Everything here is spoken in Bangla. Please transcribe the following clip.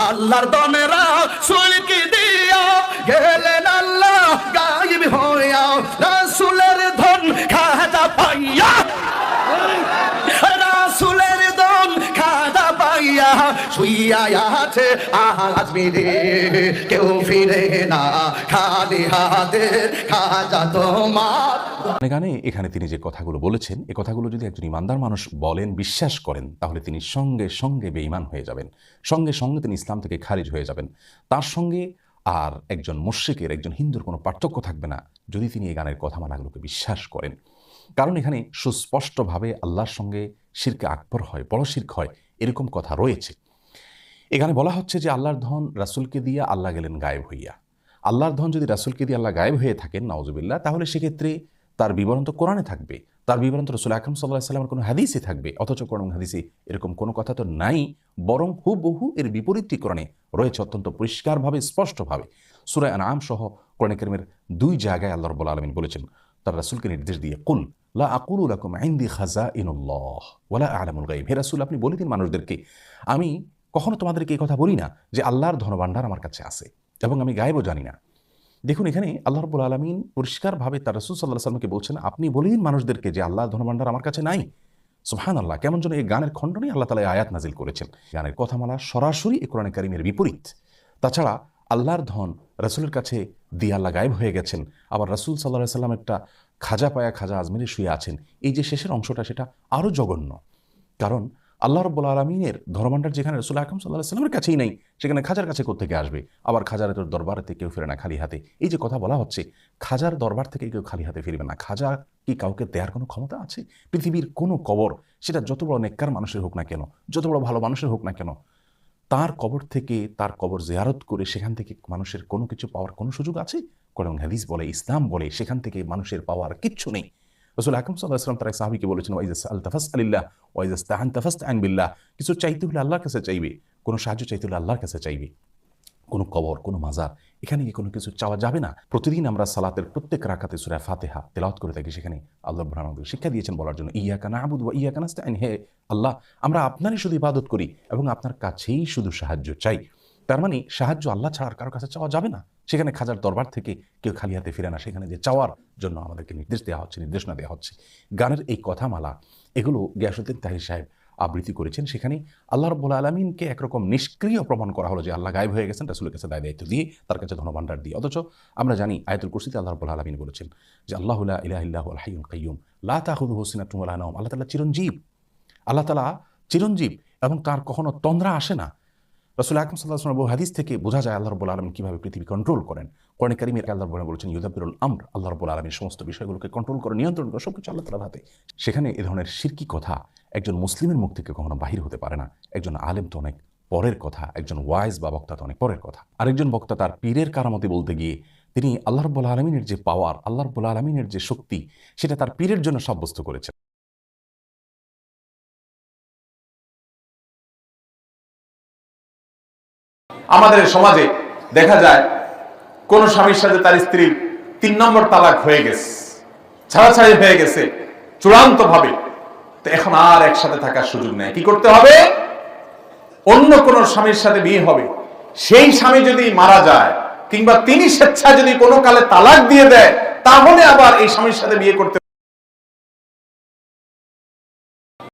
আল্লাহর দনেরা সুলকি দিয়া গেলেন আছে আজমিরে কেউ ফিরে না, খালি খাজা তোমার। গানে এখানে তিনি যে কথাগুলো বলেছেন, এ কথাগুলো যদি একজন ইমানদার মানুষ বলেন, বিশ্বাস করেন, তাহলে তিনি সঙ্গে সঙ্গে বেঈমান হয়ে যাবেন। সঙ্গে সঙ্গে তিনি ইসলাম থেকে খারিজ হয়ে যাবেন। তার সঙ্গে আর একজন মুশ্রিকের, একজন হিন্দুর কোনো পার্থক্য থাকবে না, যদি তিনি এই গানের কথা কথামালাগুলোকে বিশ্বাস করেন। কারণ এখানে সুস্পষ্টভাবে আল্লাহর সঙ্গে শিরকে আকবর হয় বড় শির্ক হয়, এরকম কথা রয়েছে। এখানে বলা হচ্ছে যে আল্লাহর ধন রাসূলকে দিয়ে আল্লাহ গেলেন গায়েব হইয়া। আল্লাহর ধন যদি রাসূলকে দিয়ে আল্লাহ গায়েব হয়ে থাকেন নওজুবিল্লাহ তাহলে সেক্ষেত্রে তার বিবরণ তো কোরআনে থাকবে। তার বিবরণ তো রসুল আকরম সাল্লাহ সাল্লামের কোনো হাদিসই থাকবে, অথচ কোরআন হাদিসে এরকম কোনো কথা তো নাই, বরং হুবহু এর বিপরীতটি কোরআনে রয়েছে অত্যন্ত পরিষ্কারভাবে, স্পষ্টভাবে। সুরায় আনাম সহ কোরআন করিমের দুই জায়গায় আল্লাহ রব্বুল আলমিন বলেছেন, তার রাসূলকে নির্দেশ দিয়ে, কুল লা আকুলু লাকুম ইনদি খাজাইনুল্লাহ ওয়ালা আলামুল গায়ব। হে রাসূল, আপনি বলে দিন মানুষদেরকে, আমি কখনো তোমাদেরকে এই কথা বলি না যে আল্লাহর ধনভাণ্ডার আমার কাছে আছে এবং আমি গায়েবও জানি না। দেখুন, এখানে আল্লাহ রব্বুল আলমিন পরিষ্কারভাবে তার রসুল সাল্লাহ সাল্লামকে বলছেন, আপনি বলে দিন মানুষদেরকে যে আল্লাহর ধনভাণ্ডার আমার কাছে নাই। সুহান আল্লাহ কেমন যেন এই গানের খণ্ডনে আল্লাহ তালা আয়াত নাজিল করেছেন। গানের কথামালা সরাসরি এ কোরআনে কারিমের বিপরীত। তাছাড়া আল্লাহর ধন রসুলের কাছে দিয়ে আল্লাহ গায়েব হয়ে গেছেন। আবার রসুল সাল্লাহ সাল্লাম একটা খাজা পায়া খাজা আজমিরে শুয়ে আছেন। এই যে শেষের অংশটা, সেটা আরও জঘন্য। কারণ আল্লাহ রব্বুল আলমিনের ধর্মান্ডার যেখানে রসুল আকরম সাল্লাহ সাল্লামের কাছেই নেই, সেখানে খাজার কাছে কোথেকে আসবে? আবার খাজার তোর দরবারেতে কেউ ফিরে না খালি হাতে। এই যে কথা বলা হচ্ছে, খাজার দরবার থেকে কেউ খালি হাতে ফিরবে না। খাজা কি কাউকে দেওয়ার কোনো ক্ষমতা আছে? পৃথিবীর কোনো কবর, সেটা যত বড় নেককার মানুষের হোক না কেন, যত বড় ভালো মানুষের হোক না কেন, তার কবর থেকে তার কবর জেয়ারত করে সেখান থেকে মানুষের কোনো কিছু পাওয়ার কোনো সুযোগ আছে? কোরআন হাদিস বলে, ইসলাম বলে, সেখান থেকে মানুষের পাওয়ার কিচ্ছু নেই। রসুল আকরম সাল্লাহ আসলাম তার এক সাহাবিকে বলেছেন ওয়াইজাস আল আলিল্লাহ ওয়াইজাস তাহান তাফাস আন বিল্লাহ কিছু চাইতে হলে আল্লাহর কাছে চাইবে কোনো সাহায্য চাইতে হলে আল্লাহর কাছে চাইবে কোনো কবর কোনো মাজার এখানে কোনো কিছু চাওয়া যাবে না প্রতিদিন আমরা সালাতের প্রত্যেক রাখাতে সুরা ফাতেহা তেলাওয়াত করে থাকি সেখানে আল্লাহ রব্বুল আমাদের শিক্ষা দিয়েছেন বলার জন্য ইয়া কানা আবুদ ওয়া ইয়া কানাস্তাইন হে আল্লাহ আমরা আপনারই শুধু ইবাদত করি এবং আপনার কাছেই শুধু সাহায্য চাই তার মানে সাহায্য আল্লাহ ছাড়া আর কারও কাছে চাওয়া যাবে না সেখানে খাজার দরবার থেকে কেউ খালি হাতে ফিরে না। সেখানে যে চাওয়ার জন্য আমাদেরকে নির্দেশ দেওয়া হচ্ছে, নির্দেশনা দেওয়া হচ্ছে। গানের এই কথামালা, এগুলো গিয়াসুদ্দিন তাহির সাহেব আবৃত্তি করেছেন। সেখানে আল্লাহ রব্বুল আলমিনকে একরকম নিষ্ক্রিয় প্রমাণ করা হলো যে আল্লাহ গায়েব হয়ে গেছেন, রাসুলের কাছে দায় দায়িত্ব দিয়ে তার কাছে ধনভাণ্ডার দিয়ে। অথচ আমরা জানি আয়তুল কুরসিতে আল্লাহ রব্বুল আলমিন বলেছেন যে, আল্লাহ ইলাহ হাইয়ুম কাইয়ুম, লা তাহুদু হোসিনাতুম আল্লাহ আল্লাহ তালা চিরঞ্জীব, আল্লাহ তালা চিরঞ্জীব এবং তার কখনো তন্দ্রা আসে না। রসুল আকরম সাল্লাহ বহু হাদিস থেকে বোঝা যায় আল্লাহ রব্বুল আলম কীভাবে পৃথিবী কন্ট্রোল করেন। কোরআন কারিমের আল্লাহ রব্বুল বলেছেন ইউদাবিরুল আমর আল্লাহ রব্বুল আলমীর সমস্ত বিষয়গুলোকে কন্ট্রোল করে, নিয়ন্ত্রণ করে সব কিছু আল্লাহ তালার হাতে। সেখানে এ ধরনের সিরকি কথা একজন মুসলিমের মুখ থেকে কখনো বাহির হতে পারে না। একজন আলেম তো অনেক পরের কথা, একজন ওয়াইজ বা বক্তা তো অনেক পরের কথা। আরেকজন বক্তা তার পীরের কারামতি বলতে গিয়ে, তিনি আল্লাহ রব্বুল আলমিনের যে পাওয়ার আল্লাহ রব্বুল আলমিনের যে শক্তি, সেটা তার পীরের জন্য সাব্যস্ত করেছেন। আমাদের সমাজে দেখা যায়, কোন স্বামীর সাথে তার স্ত্রীর তিন নম্বর তালাক হয়ে গেছে, ছাড়াছাড়ি হয়ে গেছে চূড়ান্ত ভাবে তো এখন আর একসাথে থাকার সুযোগ নেই। কি করতে হবে? অন্য কোন স্বামীর সাথে বিয়ে হবে। সেই স্বামী যদি মারা যায়, কিংবা তিনি স্বেচ্ছা যদি কোনো কালে তালাক দিয়ে দেয়, তাহলে আবার এই স্বামীর সাথে বিয়ে করতে